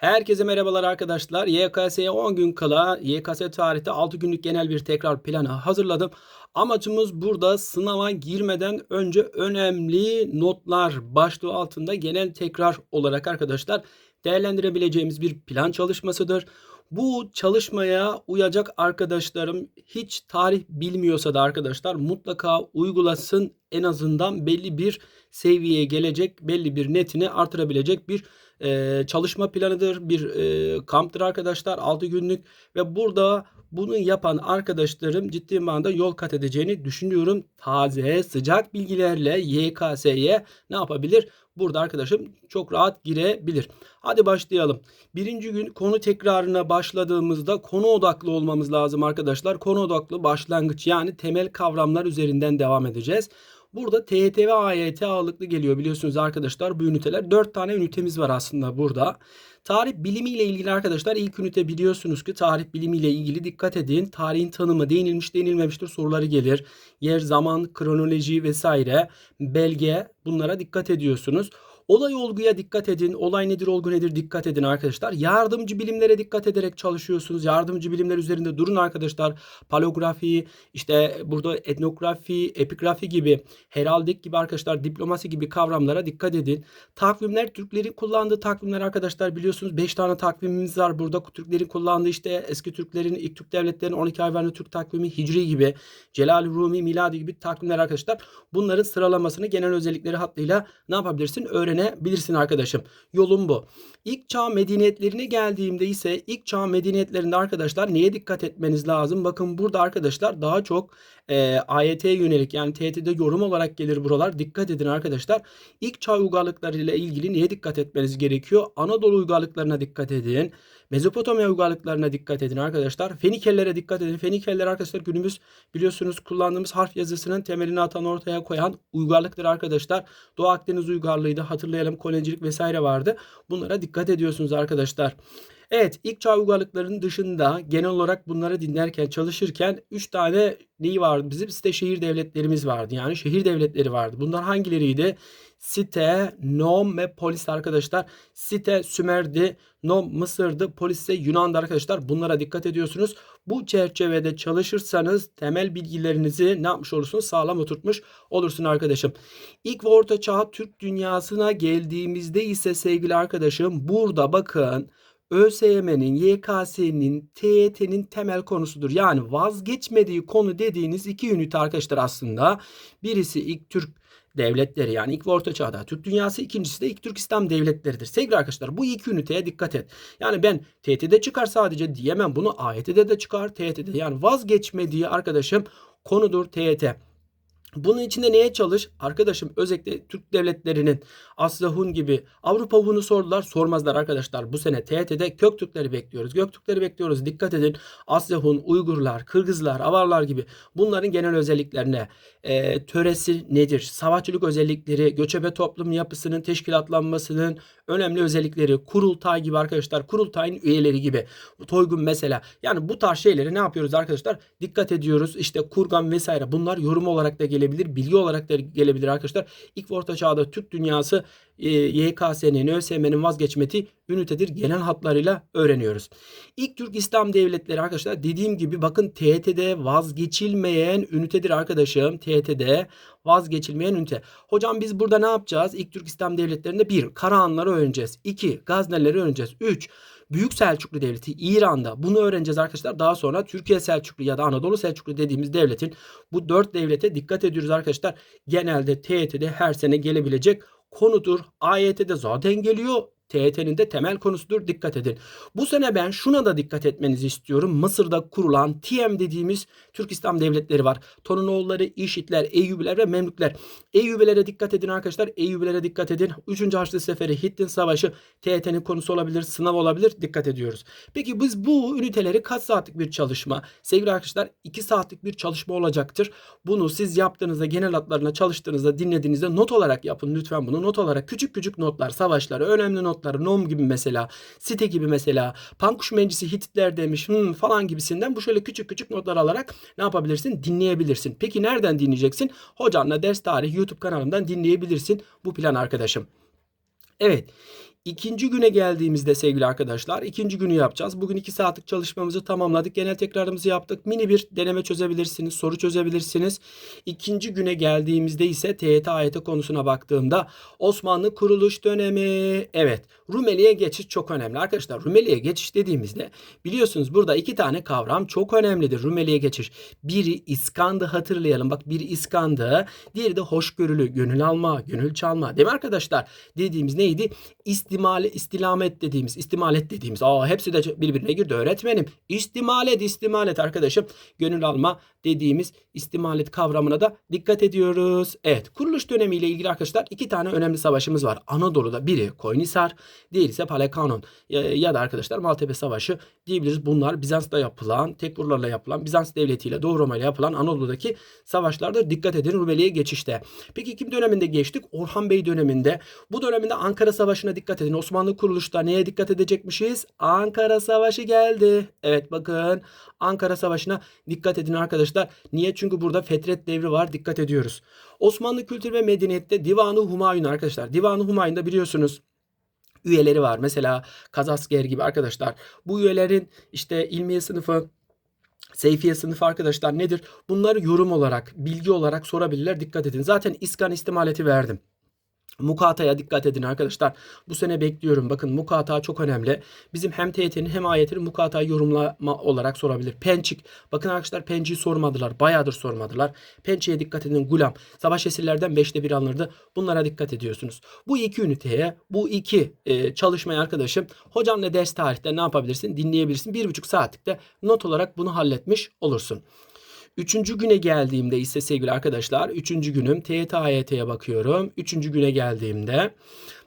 Herkese merhabalar arkadaşlar. YKS'ye 10 gün kala YKS tarihte 6 günlük genel bir tekrar planı hazırladım. Amacımız burada sınava girmeden önce önemli notlar başlığı altında genel tekrar olarak arkadaşlar değerlendirebileceğimiz bir plan çalışmasıdır. Bu çalışmaya uyacak arkadaşlarım hiç tarih bilmiyorsa da arkadaşlar mutlaka uygulasın. En azından belli bir seviyeye gelecek, belli bir netini artırabilecek bir e, çalışma planıdır. Bir e, kamptır arkadaşlar 6 günlük ve burada bunu yapan arkadaşlarım ciddi manada yol kat edeceğini düşünüyorum. Taze, sıcak bilgilerle YKS'ye ne yapabilir? Burada arkadaşım çok rahat girebilir. Hadi başlayalım. Birinci gün konu tekrarına başladığımızda konu odaklı olmamız lazım arkadaşlar. Konu odaklı başlangıç yani temel kavramlar üzerinden devam edeceğiz. Burada TYT ve AYT ağırlıklı geliyor biliyorsunuz arkadaşlar bu üniteler. 4 tane ünitemiz var aslında burada. Tarih bilimiyle ilgili arkadaşlar ilk ünite biliyorsunuz ki tarih bilimiyle ilgili dikkat edin. Tarihin tanımı değinilmiş değinilmemiştir soruları gelir. Yer, zaman, kronoloji vesaire, belge bunlara dikkat ediyorsunuz. Olay olguya dikkat edin. Olay nedir, olgu nedir dikkat edin arkadaşlar. Yardımcı bilimlere dikkat ederek çalışıyorsunuz. Yardımcı bilimler üzerinde durun arkadaşlar. Paleografi, işte burada etnografi, epigrafi gibi, heraldik gibi arkadaşlar, diplomasi gibi kavramlara dikkat edin. Takvimler, Türklerin kullandığı takvimler arkadaşlar biliyorsunuz 5 tane takvimimiz var. Burada Türklerin kullandığı işte eski Türklerin, ilk Türk devletlerinin 12 hayvanlı Türk takvimi, Hicri gibi, Celal Rumi, Miladi gibi takvimler arkadaşlar. Bunların sıralamasını genel özellikleri hattıyla ne yapabilirsin? Öğrenebilirsin arkadaşım. Yolun bu. İlk çağ medeniyetlerine geldiğimde ise ilk çağ medeniyetlerinde arkadaşlar neye dikkat etmeniz lazım? Bakın burada arkadaşlar daha çok e, AYT'ye yönelik yani TYT'de yorum olarak gelir buralar. Dikkat edin arkadaşlar. İlk çağ uygarlıklarıyla ilgili neye dikkat etmeniz gerekiyor? Anadolu uygarlıklarına dikkat edin. Mezopotamya uygarlıklarına dikkat edin arkadaşlar. Fenikellere dikkat edin. Fenikeller arkadaşlar günümüz biliyorsunuz kullandığımız harf yazısının temelini atan ortaya koyan uygarlıktır arkadaşlar. Doğu Akdeniz uygarlığıydı. Hatırlayalım kolonicilik vesaire vardı. Bunlara dikkat ediyorsunuz arkadaşlar. Evet ilk çağ uygarlıklarının dışında genel olarak bunları dinlerken çalışırken 3 tane neyi vardı? Bizim site şehir devletlerimiz vardı. Yani şehir devletleri vardı. Bunlar hangileriydi? Site, Nom ve Polis arkadaşlar. Site Sümer'di, Nom Mısır'dı, Polis ise Yunan'dı arkadaşlar. Bunlara dikkat ediyorsunuz. Bu çerçevede çalışırsanız temel bilgilerinizi ne yapmış olursunuz? Sağlam oturtmuş olursun arkadaşım. İlk ve orta çağ Türk dünyasına geldiğimizde ise sevgili arkadaşım burada bakın ÖSYM'nin, YKS'nin, TYT'nin temel konusudur. Yani vazgeçmediği konu dediğiniz iki ünite arkadaşlar aslında. Birisi ilk Türk devletleri yani ilk orta çağda Türk dünyası ikincisi de ilk Türk İslam devletleridir. Sevgili arkadaşlar bu iki üniteye dikkat et. Yani ben TYT'de çıkar sadece diyemem bunu AYT'de de çıkar TYT'de yani vazgeçmediği arkadaşım konudur TYT. Bunun içinde neye çalış? Arkadaşım özellikle Türk devletlerinin Asya Hun gibi Avrupa Hun'u sordular. Sormazlar arkadaşlar. Bu sene TYT'de Köktürkleri bekliyoruz. Göktürkleri bekliyoruz. Dikkat edin. Asya Hun, Uygurlar, Kırgızlar, Avarlar gibi bunların genel özelliklerine e, töresi nedir? Savaşçılık özellikleri, göçebe toplum yapısının teşkilatlanmasının önemli özellikleri, kurultay gibi arkadaşlar, kurultayın üyeleri gibi. Toygun mesela. Yani bu tarz şeyleri ne yapıyoruz arkadaşlar? Dikkat ediyoruz. İşte kurgan vesaire bunlar yorum olarak da gelebilir, bilgi olarak da gelebilir arkadaşlar. İlk orta çağda Türk dünyası e, YKS'nin, ÖSYM'nin vazgeçmediği ünitedir. Genel hatlarıyla öğreniyoruz. İlk Türk İslam devletleri arkadaşlar dediğim gibi bakın TET'de vazgeçilmeyen ünitedir arkadaşım. TET'de vazgeçilmeyen ünite. Hocam biz burada ne yapacağız? İlk Türk İslam devletlerinde bir Karahanları öğreneceğiz. 2 Gaznelileri öğreneceğiz. 3 Büyük Selçuklu Devleti İran'da. Bunu öğreneceğiz arkadaşlar. Daha sonra Türkiye Selçuklu ya da Anadolu Selçuklu dediğimiz devletin bu dört devlete dikkat ediyoruz arkadaşlar. Genelde TET'de her sene gelebilecek konudur. AYT'de zaten geliyor. TYT'nin de temel konusudur. Dikkat edin. Bu sene ben şuna da dikkat etmenizi istiyorum. Mısır'da kurulan TM dediğimiz Türk İslam devletleri var. Torunoğulları, İşitler, Eyyubiler ve Memlükler. Eyyubilere dikkat edin arkadaşlar. Eyyubilere dikkat edin. 3. Haçlı Seferi, Hittin Savaşı TYT'nin konusu olabilir, sınav olabilir. Dikkat ediyoruz. Peki biz bu üniteleri kaç saatlik bir çalışma? Sevgili arkadaşlar 2 saatlik bir çalışma olacaktır. Bunu siz yaptığınızda genel hatlarına çalıştığınızda dinlediğinizde not olarak yapın. Lütfen bunu not olarak küçük küçük notlar, savaşları, önemli not notları Nom gibi mesela site gibi mesela Pankuş Meclisi Hititler demiş hmm, falan gibisinden bu şöyle küçük küçük notlar alarak ne yapabilirsin? Dinleyebilirsin. Peki nereden dinleyeceksin? Hocanla ders tarih YouTube kanalından dinleyebilirsin bu plan arkadaşım. Evet. İkinci güne geldiğimizde sevgili arkadaşlar ikinci günü yapacağız. Bugün 2 saatlik çalışmamızı tamamladık. Genel tekrarımızı yaptık. Mini bir deneme çözebilirsiniz. Soru çözebilirsiniz. İkinci güne geldiğimizde ise TYT AYT konusuna baktığımda Osmanlı kuruluş dönemi. Evet Rumeli'ye geçiş çok önemli. Arkadaşlar Rumeli'ye geçiş dediğimizde biliyorsunuz burada iki tane kavram çok önemlidir. Rumeli'ye geçiş. Biri iskandı hatırlayalım. Bak biri iskandı. Diğeri de hoşgörülü, gönül alma, gönül çalma. Değil mi arkadaşlar? Dediğimiz neydi? İstimale, istilamet dediğimiz, istimalet dediğimiz. Aa hepsi de birbirine girdi öğretmenim. İstimalet, istimalet arkadaşım. Gönül alma dediğimiz istimalet kavramına da dikkat ediyoruz. Evet kuruluş dönemiyle ilgili arkadaşlar iki tane önemli savaşımız var. Anadolu'da biri Koynisar, diğeri ise Palekanon ya, da arkadaşlar Maltepe Savaşı diyebiliriz. Bunlar Bizans'ta yapılan, Tekrurlarla yapılan, Bizans devletiyle Doğu Roma ile yapılan Anadolu'daki savaşlardır. Dikkat edin Rumeli'ye geçişte. Peki kim döneminde geçtik? Orhan Bey döneminde. Bu döneminde Ankara Savaşı'na dikkat edin. Osmanlı kuruluşta neye dikkat edecekmişiz? Ankara Savaşı geldi. Evet bakın Ankara Savaşı'na dikkat edin arkadaşlar. Niye? Çünkü burada Fetret devri var. Dikkat ediyoruz. Osmanlı kültür ve medeniyette Divanı Humayun arkadaşlar. Divanı Humayun'da biliyorsunuz üyeleri var. Mesela Kazasker gibi arkadaşlar. Bu üyelerin işte ilmiye sınıfı, Seyfiye sınıfı arkadaşlar nedir? Bunları yorum olarak, bilgi olarak sorabilirler. Dikkat edin. Zaten iskan istimaleti verdim. Mukata'ya dikkat edin arkadaşlar. Bu sene bekliyorum. Bakın mukata çok önemli. Bizim hem TYT'nin hem AYT'nin mukata'yı yorumlama olarak sorabilir. Pençik. Bakın arkadaşlar Pençik'i sormadılar. Bayağıdır sormadılar. Pençik'e dikkat edin. Gulam. Savaş esirlerden 5'te 1 alınırdı. Bunlara dikkat ediyorsunuz. Bu iki üniteye, bu iki e, çalışmaya arkadaşım hocamla ders tarihte ne yapabilirsin? Dinleyebilirsin. Bir buçuk saatlikte not olarak bunu halletmiş olursun. Üçüncü güne geldiğimde ise sevgili arkadaşlar, üçüncü günüm TYT AYT'ye bakıyorum. Üçüncü güne geldiğimde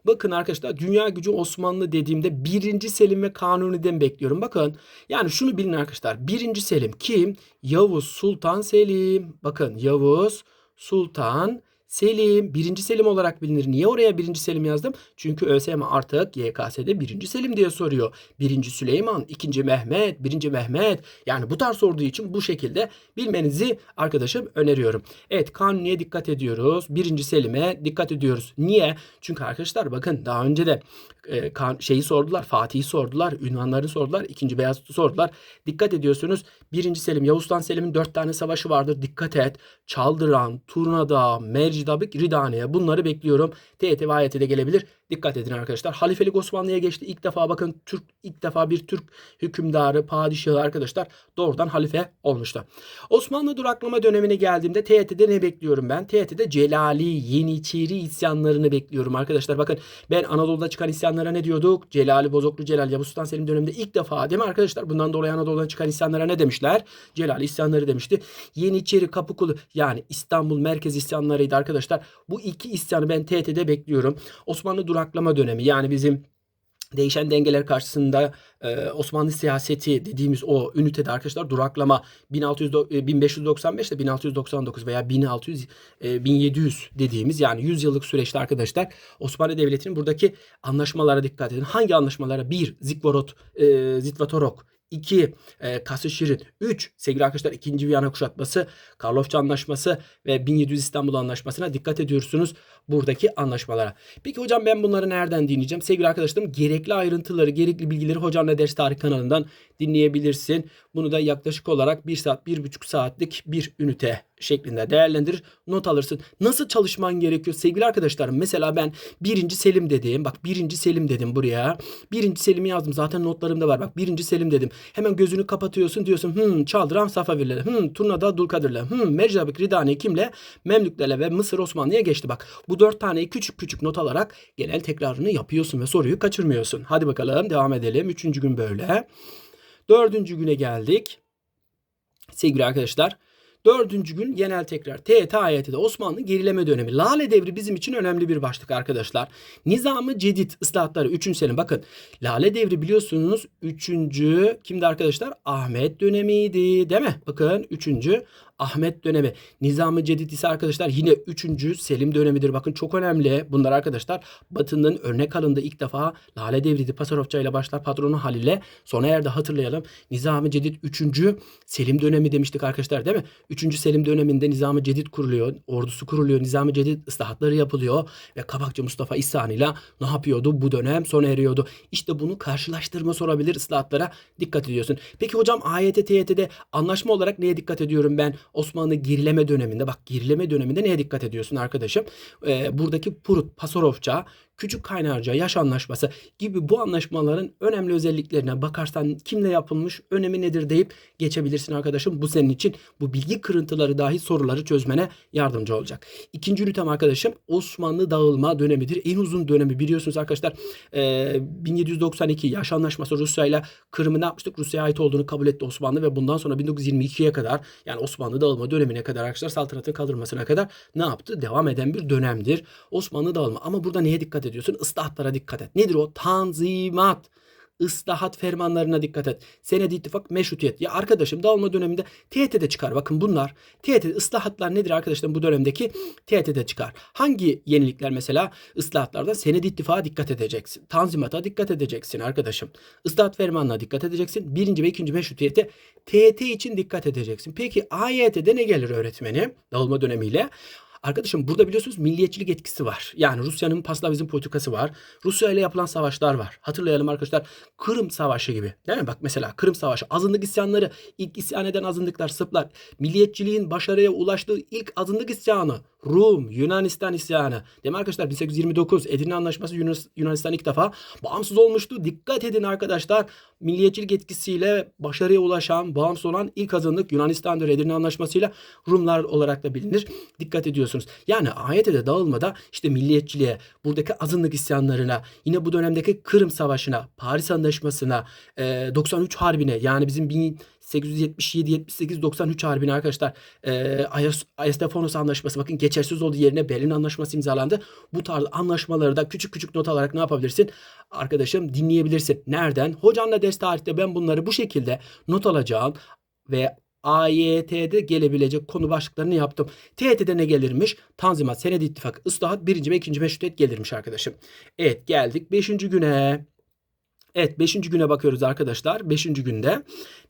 Bakın arkadaşlar dünya gücü Osmanlı dediğimde birinci Selim ve Kanuni'den bekliyorum. Bakın yani şunu bilin arkadaşlar. Birinci Selim kim? Yavuz Sultan Selim. Bakın Yavuz Sultan Selim, birinci Selim olarak bilinir. Niye oraya birinci Selim yazdım? Çünkü ÖSYM artık YKS'de birinci Selim diye soruyor. Birinci Süleyman, ikinci Mehmet, birinci Mehmet. Yani bu tarz sorduğu için bu şekilde bilmenizi arkadaşım öneriyorum. Evet Kanuni'ye dikkat ediyoruz. Birinci Selim'e dikkat ediyoruz. Niye? Çünkü arkadaşlar bakın daha önce de e, kan, şeyi sordular. Fatih'i sordular. Ünvanları sordular. ikinci Beyazıt'ı sordular. Dikkat ediyorsunuz. Birinci Selim, Yavuz Selim'in dört tane savaşı vardır. Dikkat et. Çaldıran, Turnada, Mercidabık, Ridaniye. Bunları bekliyorum. TET ve AYT'de gelebilir. Dikkat edin arkadaşlar. Halifelik Osmanlı'ya geçti. İlk defa bakın Türk ilk defa bir Türk hükümdarı, padişahı arkadaşlar doğrudan halife olmuştu. Osmanlı duraklama dönemine geldiğimde TYT'de ne bekliyorum ben? TYT'de Celali, Yeniçeri isyanlarını bekliyorum arkadaşlar. Bakın ben Anadolu'da çıkan isyanlara ne diyorduk? Celali, Bozoklu Celal, Yavuz Sultan Selim döneminde ilk defa değil mi arkadaşlar? Bundan dolayı Anadolu'dan çıkan isyanlara ne demişler? Celali isyanları demişti. Yeniçeri, Kapıkulu yani İstanbul merkez isyanlarıydı arkadaşlar. Bu iki isyanı ben TYT'de bekliyorum. Osmanlı duraklama dönemi yani bizim değişen dengeler karşısında e, Osmanlı siyaseti dediğimiz o ünitede arkadaşlar duraklama 1600 e, 1595 ile 1699 veya 1600 e, 1700 dediğimiz yani 100 yıllık süreçte arkadaşlar Osmanlı Devleti'nin buradaki anlaşmalara dikkat edin. Hangi anlaşmalara? 1. Zikvorot, e, Zitvatorok 2. E, Kasışirin. 3. Sevgili arkadaşlar 2. Viyana kuşatması, Karlofça Anlaşması ve 1700 İstanbul Anlaşması'na dikkat ediyorsunuz buradaki anlaşmalara. Peki hocam ben bunları nereden dinleyeceğim? Sevgili arkadaşlarım gerekli ayrıntıları, gerekli bilgileri hocamla ders tarih kanalından dinleyebilirsin. Bunu da yaklaşık olarak 1 saat, 1,5 saatlik bir ünite şeklinde değerlendirir. Not alırsın. Nasıl çalışman gerekiyor sevgili arkadaşlarım? Mesela ben birinci Selim dedim. Bak birinci Selim dedim buraya. Birinci Selim'i yazdım. Zaten notlarımda var. Bak birinci Selim dedim. Hemen gözünü kapatıyorsun. Diyorsun hmm Çaldıran Safavirler. Hmm Turnada Dulkadirler. Hmm Mercabık Ridani kimle? Memlüklerle ve Mısır Osmanlı'ya geçti. Bak bu dört taneyi küçük küçük not alarak genel tekrarını yapıyorsun ve soruyu kaçırmıyorsun. Hadi bakalım devam edelim. Üçüncü gün böyle. Dördüncü güne geldik. Sevgili arkadaşlar. Dördüncü gün genel tekrar. TET AYT'de Osmanlı gerileme dönemi. Lale devri bizim için önemli bir başlık arkadaşlar. Nizamı Cedid ıslahatları 3. sene. Bakın Lale devri biliyorsunuz 3. kimdi arkadaşlar? Ahmet dönemiydi değil mi? Bakın 3. Ahmet dönemi. Nizam-ı Cedid ise arkadaşlar yine 3. Selim dönemidir. Bakın çok önemli. Bunlar arkadaşlar Batı'nın örnek alındığı ilk defa Lale Devriydi. Pasarofça ile başlar patronu Halil'e. Sona erdi hatırlayalım. Nizam-ı Cedid 3. Selim dönemi demiştik arkadaşlar değil mi? 3. Selim döneminde Nizam-ı Cedid kuruluyor. Ordusu kuruluyor. Nizam-ı Cedid ıslahatları yapılıyor. Ve Kabakçı Mustafa İhsan ile ne yapıyordu? Bu dönem sona eriyordu. İşte bunu karşılaştırma sorabilir ıslahatlara dikkat ediyorsun. Peki hocam AYT TYT'de anlaşma olarak neye dikkat ediyorum ben? Osmanlı gerileme döneminde bak gerileme döneminde neye dikkat ediyorsun arkadaşım? Ee, buradaki Purut, Pasarofça, Küçük Kaynarca, Yaş Anlaşması gibi bu anlaşmaların önemli özelliklerine bakarsan kimle yapılmış, önemi nedir deyip geçebilirsin arkadaşım. Bu senin için bu bilgi kırıntıları dahi soruları çözmene yardımcı olacak. İkinci ünitem arkadaşım Osmanlı dağılma dönemidir. En uzun dönemi biliyorsunuz arkadaşlar. Ee, 1792 Yaş Anlaşması Rusya ile Kırım'ı ne yapmıştık? Rusya'ya ait olduğunu kabul etti Osmanlı ve bundan sonra 1922'ye kadar yani Osmanlı dağılma dönemine kadar arkadaşlar saltanatın kaldırılmasına kadar ne yaptı? Devam eden bir dönemdir. Osmanlı dağılma. Ama burada neye dikkat ediyorsun? Islahatlara dikkat et. Nedir o? Tanzimat ıslahat fermanlarına dikkat et. Senedi ittifak meşrutiyet. Ya arkadaşım dağılma döneminde TYT'de çıkar. Bakın bunlar. TYT ıslahatlar nedir arkadaşlar bu dönemdeki TYT'de çıkar. Hangi yenilikler mesela ıslahatlardan senedi ittifaka dikkat edeceksin. Tanzimata dikkat edeceksin arkadaşım. Islahat fermanına dikkat edeceksin. Birinci ve ikinci meşrutiyete TYT için dikkat edeceksin. Peki AYT'de ne gelir öğretmenim? Dağılma dönemiyle. Arkadaşım burada biliyorsunuz milliyetçilik etkisi var. Yani Rusya'nın paslavizm politikası var. Rusya ile yapılan savaşlar var. Hatırlayalım arkadaşlar. Kırım Savaşı gibi. Değil mi? Bak mesela Kırım Savaşı. Azınlık isyanları. ilk isyan eden azınlıklar Sırplar. Milliyetçiliğin başarıya ulaştığı ilk azınlık isyanı. Rum, Yunanistan isyanı. Değil mi arkadaşlar? 1829 Edirne Anlaşması Yunan- Yunanistan ilk defa bağımsız olmuştu. Dikkat edin arkadaşlar. Milliyetçilik etkisiyle başarıya ulaşan, bağımsız olan ilk azınlık Yunanistan'dır. Edirne Anlaşması'yla Rumlar olarak da bilinir. Dikkat ediyorsunuz. Yani AYT'de dağılmada işte milliyetçiliğe, buradaki azınlık isyanlarına, yine bu dönemdeki Kırım Savaşı'na, Paris Anlaşması'na, e, 93 Harbi'ne yani bizim 1877 78 93 harbine arkadaşlar e, Ayas- Ayastefanos anlaşması bakın geçersiz olduğu yerine Berlin anlaşması imzalandı. Bu tarz anlaşmaları da küçük küçük not alarak ne yapabilirsin? Arkadaşım dinleyebilirsin. Nereden? Hocanla ders tarihte ben bunları bu şekilde not alacağım ve AYT'de gelebilecek konu başlıklarını yaptım. TYT'de ne gelirmiş? Tanzimat, Senedi İttifak, Islahat, birinci ve ikinci meşrutiyet gelirmiş arkadaşım. Evet geldik 5. güne. Evet 5. güne bakıyoruz arkadaşlar. 5. günde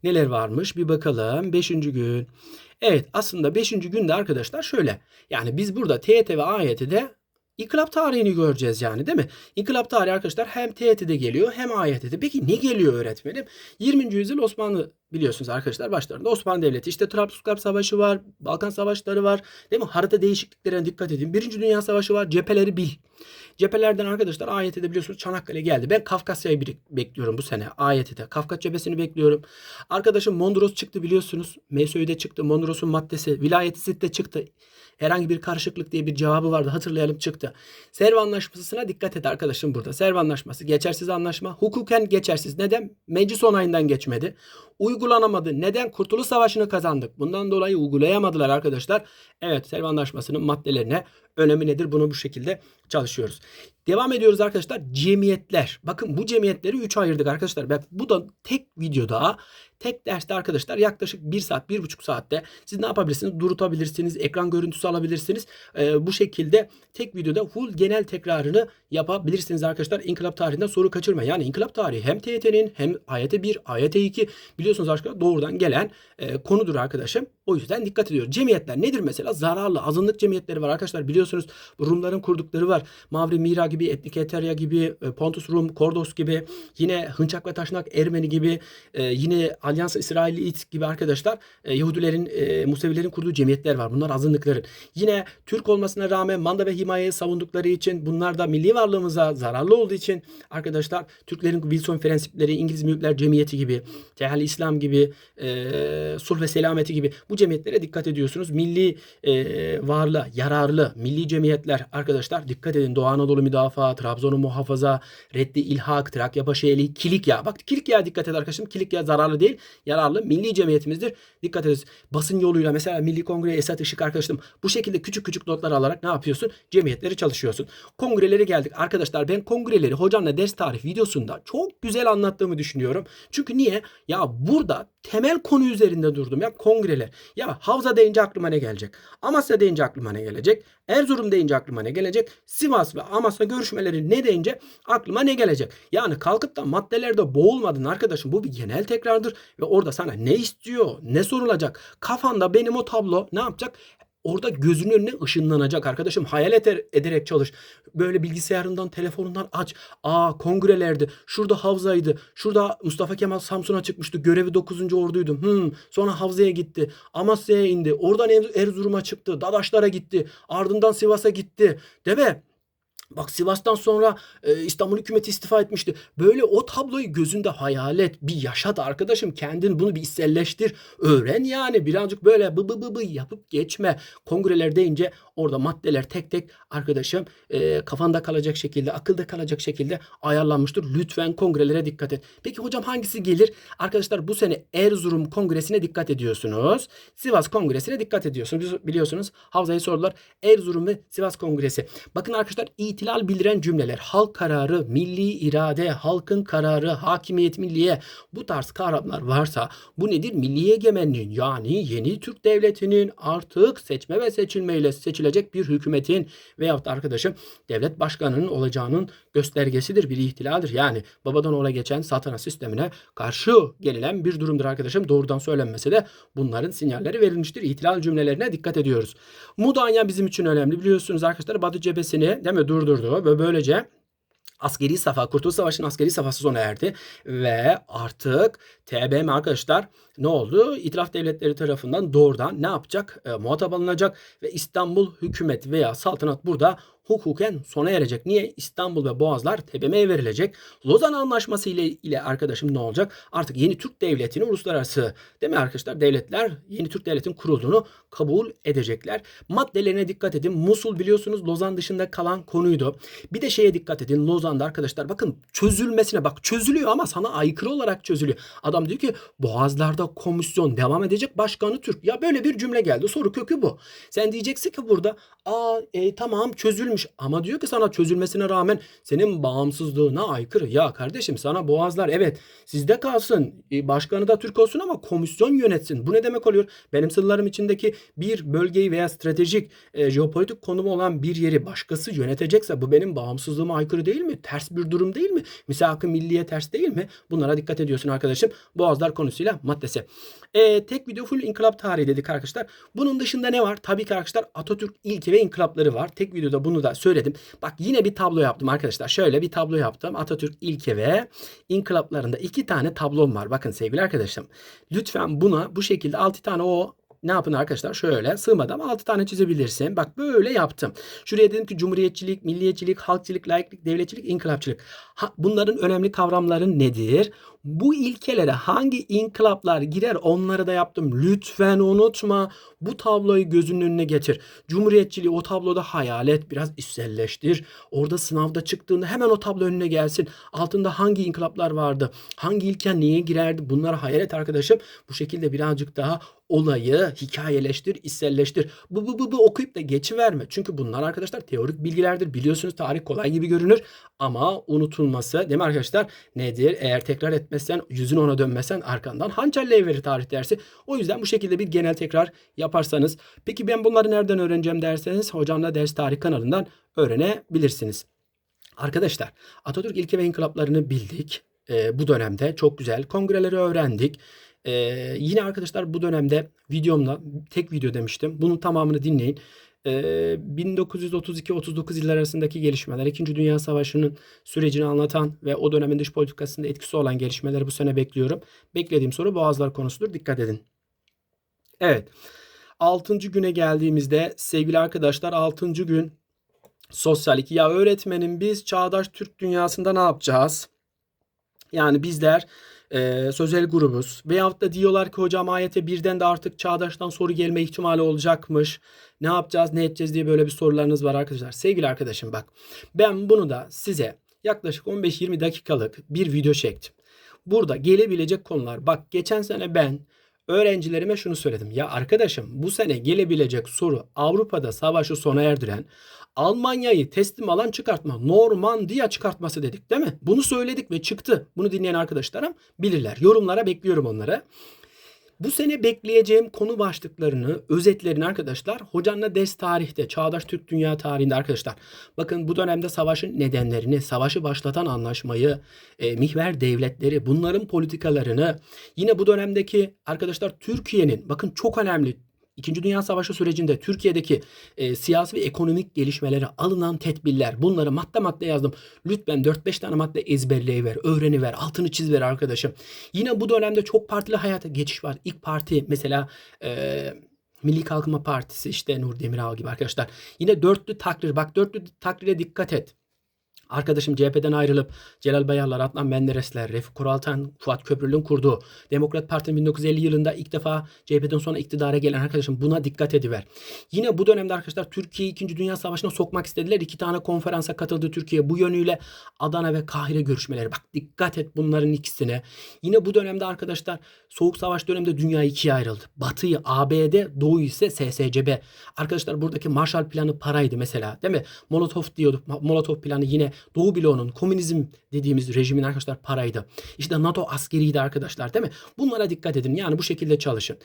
neler varmış bir bakalım. 5. gün. Evet aslında 5. günde arkadaşlar şöyle. Yani biz burada TYT ve AYT'de İnkılap tarihini göreceğiz yani değil mi? İnkılap tarihi arkadaşlar hem TYT'de geliyor hem AYT'de. Peki ne geliyor öğretmenim? 20. yüzyıl Osmanlı biliyorsunuz arkadaşlar başlarında Osmanlı Devleti. İşte Trablusgarp Savaşı var, Balkan Savaşları var. Değil mi? Harita değişikliklerine dikkat edin. Birinci Dünya Savaşı var. Cepheleri bil. Cephelerden arkadaşlar AYT'de biliyorsunuz Çanakkale geldi. Ben Kafkasya'yı bekliyorum bu sene AYT'de. Kafkas cephesini bekliyorum. Arkadaşım Mondros çıktı biliyorsunuz. MSÖ'de çıktı. Mondros'un maddesi. Vilayeti Sitte çıktı. Herhangi bir karışıklık diye bir cevabı vardı. Hatırlayalım çıktı. Serv Anlaşması'na dikkat et arkadaşım burada. Serv Anlaşması geçersiz anlaşma. Hukuken geçersiz. Neden? Meclis onayından geçmedi. Uygulanamadı. Neden? Kurtuluş Savaşı'nı kazandık. Bundan dolayı uygulayamadılar arkadaşlar. Evet Serv Anlaşması'nın maddelerine önemi nedir? Bunu bu şekilde çalışıyoruz. Devam ediyoruz arkadaşlar. Cemiyetler. Bakın bu cemiyetleri 3 ayırdık arkadaşlar. Bak bu da tek videoda tek derste arkadaşlar yaklaşık 1 saat 1,5 saatte siz ne yapabilirsiniz? Durutabilirsiniz. Ekran görüntüsü alabilirsiniz. Ee, bu şekilde tek videoda full genel tekrarını yapabilirsiniz arkadaşlar. İnkılap tarihinden soru kaçırma. Yani inkılap tarihi hem TYT'nin hem AYT 1, AYT 2 biliyorsunuz arkadaşlar doğrudan gelen e, konudur arkadaşım. O yüzden dikkat ediyor. Cemiyetler nedir mesela? Zararlı azınlık cemiyetleri var arkadaşlar. Biliyorsunuz Rumların kurdukları var. Mavri Mira gibi, Etnik Eterya gibi, e, Pontus Rum, Kordos gibi, yine Hınçak ve Taşnak Ermeni gibi, e, yine Alyans İsrailiyet gibi arkadaşlar e, Yahudilerin, Musevilerin kurduğu cemiyetler var. Bunlar azınlıkların. Yine Türk olmasına rağmen manda ve himayeyi savundukları için bunlar da milli varlığımıza zararlı olduğu için arkadaşlar Türklerin Wilson prensipleri, İngiliz Mülkler Cemiyeti gibi, Tehal İslam gibi, Sulh ve Selameti gibi cemiyetlere dikkat ediyorsunuz. Milli e, varlı, yararlı, milli cemiyetler arkadaşlar dikkat edin. Doğu Anadolu Müdafaa, Trabzon'u muhafaza, Reddi İlhak, Trakya Başıyeli, Kilikya. Bak Kilikya dikkat et arkadaşım. Kilikya zararlı değil, yararlı. Milli cemiyetimizdir. Dikkat edin. Basın yoluyla mesela Milli Kongre Esat Işık arkadaşım bu şekilde küçük küçük notlar alarak ne yapıyorsun? Cemiyetleri çalışıyorsun. Kongrelere geldik. Arkadaşlar ben kongreleri hocamla ders tarih videosunda çok güzel anlattığımı düşünüyorum. Çünkü niye? Ya burada temel konu üzerinde durdum ya kongreler. Ya Havza deyince aklıma ne gelecek? Amasya deyince aklıma ne gelecek? Erzurum deyince aklıma ne gelecek? Sivas ve Amasya görüşmeleri ne deyince aklıma ne gelecek? Yani kalkıp da maddelerde boğulmadın arkadaşım. Bu bir genel tekrardır ve orada sana ne istiyor, ne sorulacak? Kafanda benim o tablo ne yapacak? Orada gözünün önüne ışınlanacak arkadaşım. Hayal eder, ederek çalış. Böyle bilgisayarından, telefonundan aç. Aa kongrelerde. Şurada Havza'ydı. Şurada Mustafa Kemal Samsun'a çıkmıştı. Görevi 9. orduydu. Hmm. Sonra Havza'ya gitti. Amasya'ya indi. Oradan Er- Erzurum'a çıktı. Dadaşlara gitti. Ardından Sivas'a gitti. Değil mi? Bak Sivas'tan sonra e, İstanbul hükümeti istifa etmişti. Böyle o tabloyu gözünde hayal et. Bir yaşat arkadaşım. Kendin bunu bir içselleştir. Öğren yani. Birazcık böyle bı bı bı bı yapıp geçme. Kongreler deyince orada maddeler tek tek arkadaşım e, kafanda kalacak şekilde, akılda kalacak şekilde ayarlanmıştır. Lütfen kongrelere dikkat et. Peki hocam hangisi gelir? Arkadaşlar bu sene Erzurum Kongresi'ne dikkat ediyorsunuz. Sivas Kongresi'ne dikkat ediyorsunuz. Biliyorsunuz Havza'yı sordular. Erzurum ve Sivas Kongresi. Bakın arkadaşlar itilal bildiren cümleler. Halk kararı, milli irade, halkın kararı, hakimiyet milliye bu tarz kavramlar varsa bu nedir? Milli egemenliğin yani yeni Türk devletinin artık seçme ve seçilmeyle seçilecek bir hükümetin veyahut da arkadaşım devlet başkanının olacağının göstergesidir, bir ihtilaldir. Yani babadan oğula geçen satana sistemine karşı gelinen bir durumdur arkadaşım. Doğrudan söylenmese de bunların sinyalleri verilmiştir. İhtilal cümlelerine dikkat ediyoruz. Mudanya bizim için önemli. Biliyorsunuz arkadaşlar Batı cephesini değil mi durdurdu ve böylece askeri safa, Kurtuluş Savaşı'nın askeri safhası sona erdi ve artık TBMM arkadaşlar ne oldu? İtiraf devletleri tarafından doğrudan ne yapacak? E, muhatap alınacak ve İstanbul hükümet veya saltanat burada hukuken sona erecek. Niye? İstanbul ve Boğazlar TBMM'ye verilecek. Lozan Anlaşması ile, ile arkadaşım ne olacak? Artık yeni Türk Devleti'ni uluslararası değil mi arkadaşlar? Devletler yeni Türk Devleti'nin kurulduğunu kabul edecekler. Maddelerine dikkat edin. Musul biliyorsunuz Lozan dışında kalan konuydu. Bir de şeye dikkat edin. Lozan'da arkadaşlar bakın çözülmesine bak çözülüyor ama sana aykırı olarak çözülüyor. Adam diyor ki Boğazlar'da komisyon devam edecek başkanı Türk. Ya böyle bir cümle geldi. Soru kökü bu. Sen diyeceksin ki burada aa e, tamam çözülmüş ama diyor ki sana çözülmesine rağmen senin bağımsızlığına aykırı. Ya kardeşim sana Boğazlar evet sizde kalsın e, başkanı da Türk olsun ama komisyon yönetsin. Bu ne demek oluyor? Benim sınırlarım içindeki bir bölgeyi veya stratejik e, jeopolitik konumu olan bir yeri başkası yönetecekse bu benim bağımsızlığıma aykırı değil mi? Ters bir durum değil mi? Misak-ı milliye ters değil mi? Bunlara dikkat ediyorsun arkadaşım. Boğazlar konusuyla maddesi. E, tek video full inkılap tarihi dedik arkadaşlar. Bunun dışında ne var? Tabii ki arkadaşlar Atatürk ilke ve inkılapları var. Tek videoda bunu da söyledim. Bak yine bir tablo yaptım arkadaşlar. Şöyle bir tablo yaptım. Atatürk ilke ve inkılaplarında iki tane tablom var. Bakın sevgili arkadaşım. Lütfen buna bu şekilde altı tane o ne yapın arkadaşlar? Şöyle sığmadan 6 tane çizebilirsin. Bak böyle yaptım. Şuraya dedim ki cumhuriyetçilik, milliyetçilik, halkçılık, laiklik, devletçilik, inkılapçılık. Ha, bunların önemli kavramları nedir? Bu ilkelere hangi inkılaplar girer onları da yaptım. Lütfen unutma. Bu tabloyu gözünün önüne getir. Cumhuriyetçiliği o tabloda hayal et. Biraz içselleştir. Orada sınavda çıktığında hemen o tablo önüne gelsin. Altında hangi inkılaplar vardı? Hangi ilken niye girerdi? Bunları hayal et arkadaşım. Bu şekilde birazcık daha olayı hikayeleştir, içselleştir. Bu bu bu bu okuyup da geçiverme. Çünkü bunlar arkadaşlar teorik bilgilerdir. Biliyorsunuz tarih kolay gibi görünür ama unutulması değil mi arkadaşlar? Nedir? Eğer tekrar etmezsen, yüzünü ona dönmezsen arkandan hançerle verir tarih dersi. O yüzden bu şekilde bir genel tekrar yaparsanız. Peki ben bunları nereden öğreneceğim derseniz hocamla ders tarih kanalından öğrenebilirsiniz. Arkadaşlar Atatürk ilke ve inkılaplarını bildik. Ee, bu dönemde çok güzel kongreleri öğrendik. Ee, yine arkadaşlar bu dönemde videomda tek video demiştim. Bunun tamamını dinleyin. Ee, 1932-39 yıllar arasındaki gelişmeler, 2. Dünya Savaşı'nın sürecini anlatan ve o dönemin dış politikasında etkisi olan gelişmeleri bu sene bekliyorum. Beklediğim soru Boğazlar konusudur. Dikkat edin. Evet. 6. güne geldiğimizde sevgili arkadaşlar 6. gün sosyallik. Ya öğretmenim biz çağdaş Türk dünyasında ne yapacağız? Yani bizler e, sözel grubuz. Veyahut da diyorlar ki hocam ayete birden de artık çağdaştan soru gelme ihtimali olacakmış. Ne yapacağız ne edeceğiz diye böyle bir sorularınız var arkadaşlar. Sevgili arkadaşım bak ben bunu da size yaklaşık 15-20 dakikalık bir video çektim. Burada gelebilecek konular bak geçen sene ben öğrencilerime şunu söyledim. Ya arkadaşım bu sene gelebilecek soru Avrupa'da savaşı sona erdiren Almanya'yı teslim alan çıkartma. Normandiya çıkartması dedik değil mi? Bunu söyledik ve çıktı. Bunu dinleyen arkadaşlarım bilirler. Yorumlara bekliyorum onları. Bu sene bekleyeceğim konu başlıklarını, özetlerini arkadaşlar hocanla ders tarihte, çağdaş Türk dünya tarihinde arkadaşlar. Bakın bu dönemde savaşın nedenlerini, savaşı başlatan anlaşmayı, e, mihver devletleri, bunların politikalarını, yine bu dönemdeki arkadaşlar Türkiye'nin bakın çok önemli İkinci Dünya Savaşı sürecinde Türkiye'deki e, siyasi ve ekonomik gelişmelere alınan tedbirler bunları madde madde yazdım. Lütfen 4-5 tane madde ezberleyiver, öğreniver, altını çiziver arkadaşım. Yine bu dönemde çok partili hayata geçiş var. İlk parti mesela e, Milli Kalkınma Partisi işte Nur Demiral gibi arkadaşlar. Yine dörtlü takrir. Bak dörtlü takrire dikkat et. Arkadaşım CHP'den ayrılıp Celal Bayarlar, Adnan Menderesler, Refik Kuraltan, Fuat Köprülü'nün kurduğu Demokrat Parti'nin 1950 yılında ilk defa CHP'den sonra iktidara gelen arkadaşım buna dikkat ediver. Yine bu dönemde arkadaşlar Türkiye'yi 2. Dünya Savaşı'na sokmak istediler. İki tane konferansa katıldı Türkiye. Bu yönüyle Adana ve Kahire görüşmeleri. Bak dikkat et bunların ikisine. Yine bu dönemde arkadaşlar Soğuk Savaş döneminde dünya ikiye ayrıldı. Batı'yı ABD, Doğu ise SSCB. Arkadaşlar buradaki Marshall Planı paraydı mesela değil mi? Molotov diyorduk. Molotov planı yine Doğu bloğunun komünizm dediğimiz rejimin arkadaşlar paraydı. İşte NATO askeriydi arkadaşlar değil mi? Bunlara dikkat edin. Yani bu şekilde çalışın.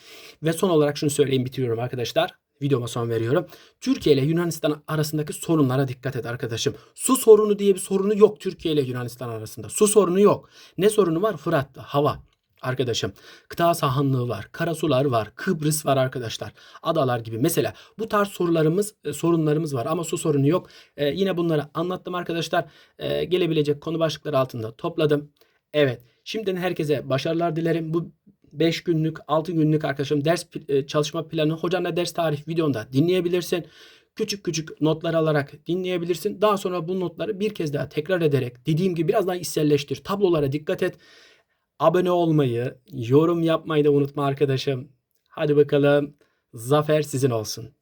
Ve son olarak şunu söyleyeyim bitiriyorum arkadaşlar. Videoma son veriyorum. Türkiye ile Yunanistan arasındaki sorunlara dikkat et arkadaşım. Su sorunu diye bir sorunu yok Türkiye ile Yunanistan arasında. Su sorunu yok. Ne sorunu var? Fırat'ta, hava. Arkadaşım kıta sahanlığı var, karasular var, Kıbrıs var arkadaşlar. Adalar gibi. Mesela bu tarz sorularımız, e, sorunlarımız var ama su sorunu yok. E, yine bunları anlattım arkadaşlar. E, gelebilecek konu başlıkları altında topladım. Evet. Şimdiden herkese başarılar dilerim. Bu 5 günlük, 6 günlük arkadaşım ders e, çalışma planı hocanla ders tarih videonda dinleyebilirsin. Küçük küçük notlar alarak dinleyebilirsin. Daha sonra bu notları bir kez daha tekrar ederek dediğim gibi biraz daha içselleştir. Tablolara dikkat et. Abone olmayı, yorum yapmayı da unutma arkadaşım. Hadi bakalım. Zafer sizin olsun.